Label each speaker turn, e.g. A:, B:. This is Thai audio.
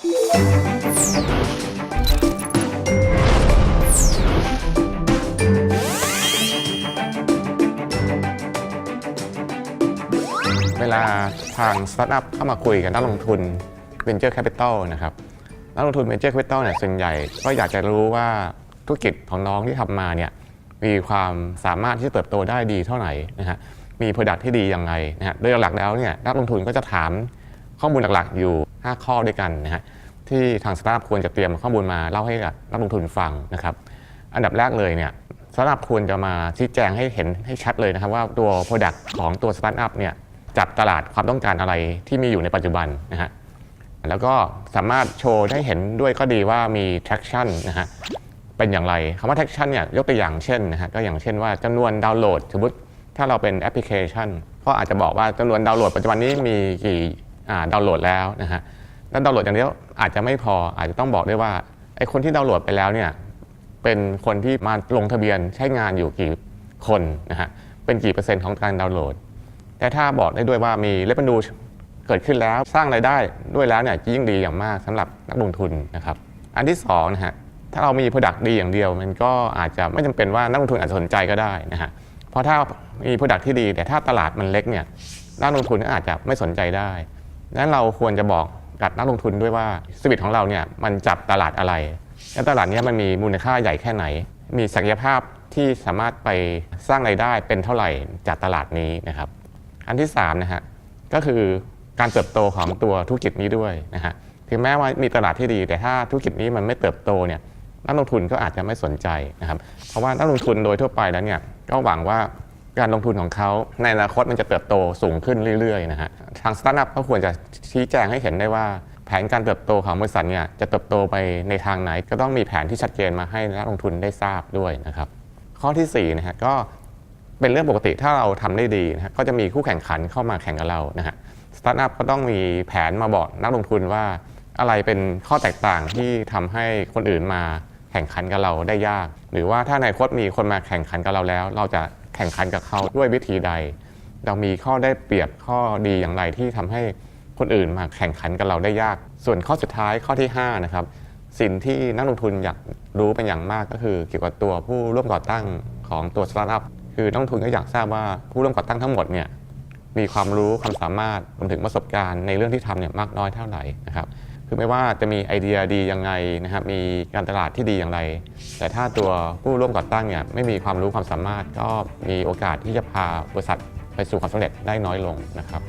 A: เวลาทางสตาร์ทอัพเข้ามาคุยกับนักลงทุน Venture Capital นะครับนักลงทุน Venture Capital เนี่ยส่วนใหญ่ก็อยากจะรู้ว่าธุรกิจของน้องที่ทำมาเนี่ยมีความสามารถที่จะเติบโตได้ดีเท่าไหร่นะฮะมี Product ที่ดียังไงนะฮะโดยหลักๆแล้วเนี่ยนักลงทุนก็จะถาม ข้อมูลหลักๆ อยู่ 5 ข้อด้วยกันนะฮะที่ทางสตาร์ทอัพควรจะเตรียมข้อมูลมาเล่าให้กับนักลงทุนฟังนะครับ อันดับแรกเลยเนี่ยสตาร์ทอัพควรจะมาชี้แจงให้เห็นให้ชัดเลยนะครับว่าตัว Product ของตัวสตาร์ทอัพเนี่ยจับตลาดความต้องการอะไรที่มีอยู่ในปัจจุบันนะฮะแล้วก็สามารถโชว์ให้เห็นด้วยก็ดีว่ามี traction นะฮะเป็นอย่างไรคำว่า traction เนี่ยยกตัวอย่างเช่นนะฮะก็อย่างเช่นว่าจำนวนดาวน์โหลดสมมติถ้าเราเป็นแอปพลิเคชันก็อาจจะบอกว่าจำนวนดาวน์โหลดปัจจุบันนี้มีกี่ ดาวน์โหลดแล้วนะฮะแล้วดาวน์โหลดอย่างเดียวอาจจะไม่พออาจจะต้องบอกด้วยว่าไอ้คนที่ดาวน์โหลดไปแล้วเนี่ยเป็นคนที่มาลงทะเบียนใช้งานอยู่กี่คนนะฮะเป็นกี่เปอร์เซ็นต์ของการดาวน์โหลด แต่ถ้าบอกได้ด้วยว่ามีเลเ e นูเกิดขึ้นแล้วสร้างรายได้ด้วยแล้วเนี่ยยิ่งดีอย่างมากสำหรับนักลงทุนนะครับอันที่สองนะฮะถ้าเรามี Product ดีอย่างเดียว มันก็อาจจะไม่จำเป็นว่านักลงทุนอาจจะสนใจก็ได้นะฮะเพราะถ้ามี Product ที่ดี แต่ถ้าตลาดมันเล็กเนี่ยนักลงทุนก็อาจจะไม่สนใจได้ งนั้นเราควรจะบอกกับนักลงทุนด้วยว่าสวิตของเราเนี่ยมันจับตลาดอะไร และตลาดนี้มันมีมูลค่าใหญ่แค่ไหน มีศักยภาพที่สามารถไปสร้างไรายได้เป็นเท่าไหร่จากตลาดนี้นะครับ อันที่3นะฮะก็คือการเติบโตของตัวธุรกิจนี้ด้วยนะฮะถึงแม้ว่ามีตลาดที่ดี แต่ถ้าธุรกิจนี้มันไม่เติบโตเนี่ยนักลงทุนก็อาจจะไม่สนใจนะครับ เพราะว่านักลงทุนโดยทั่วไปแล้วเนี่ยก็หวังว่า การลงทุนของเขาในอนาคตมันจะเติบโตสูงขึ้นเรื่อยๆนะฮะทางสตาร์ทอัพก็ควรจะชี้แจงให้เห็นได้ว่าแผนการเติบโตของบริษัทเนี่ยจะเติบโตไปในทางไหน ก็ต้องมีแผนที่ชัดเจนมาให้นักลงทุนได้ทราบด้วยนะครับ ข้อที่4นะฮะก็เป็นเรื่องปกติถ้าเราทำได้ดีนะฮะก็จะมีคู่แข่งขันเข้ามาแข่งกับเรานะฮะสตาร์ทอัพก็ต้องมีแผนมาบอกนักลงทุนว่าอะไรเป็นข้อแตกต่างที่ทำให้คนอื่นมาแข่งขันกับเราได้ยาก หรือว่าถ้าในอนาคตมีคนมาแข่งขันกับเราแล้ว เราจะ แข่งขันกับเขาด้วยวิธีใด เรามีข้อได้เปรียบข้อดีอย่างไรที่ทำให้คนอื่นมาแข่งขันกับเราได้ยาก ส่วนข้อสุดท้ายข้อที่ห้านะครับ สิ่งที่นักลงทุนอยากรู้เป็นอย่างมากก็คือ เกี่ยวกับตัวผู้ร่วมก่อตั้งของตัวสตาร์ทอัพคือนักลงทุนก็อยากทราบว่าผู้ร่วมก่อตั้งทั้งหมดเนี่ยมีความรู้ความสามารถรวมถึงประสบการณ์ในเรื่องที่ทำเนี่ยมากน้อยเท่าไหร่นะครับ คือไม่ว่าจะมีไอเดียดียังไงนะครับมีการตลาดที่ดีอย่างไร แต่ถ้าตัวผู้ร่วมก่อตั้งเนี่ยไม่มีความรู้ความสามารถ ก็มีโอกาสที่จะพาบริษัทไปสู่ความสำเร็จได้น้อยลงนะครับ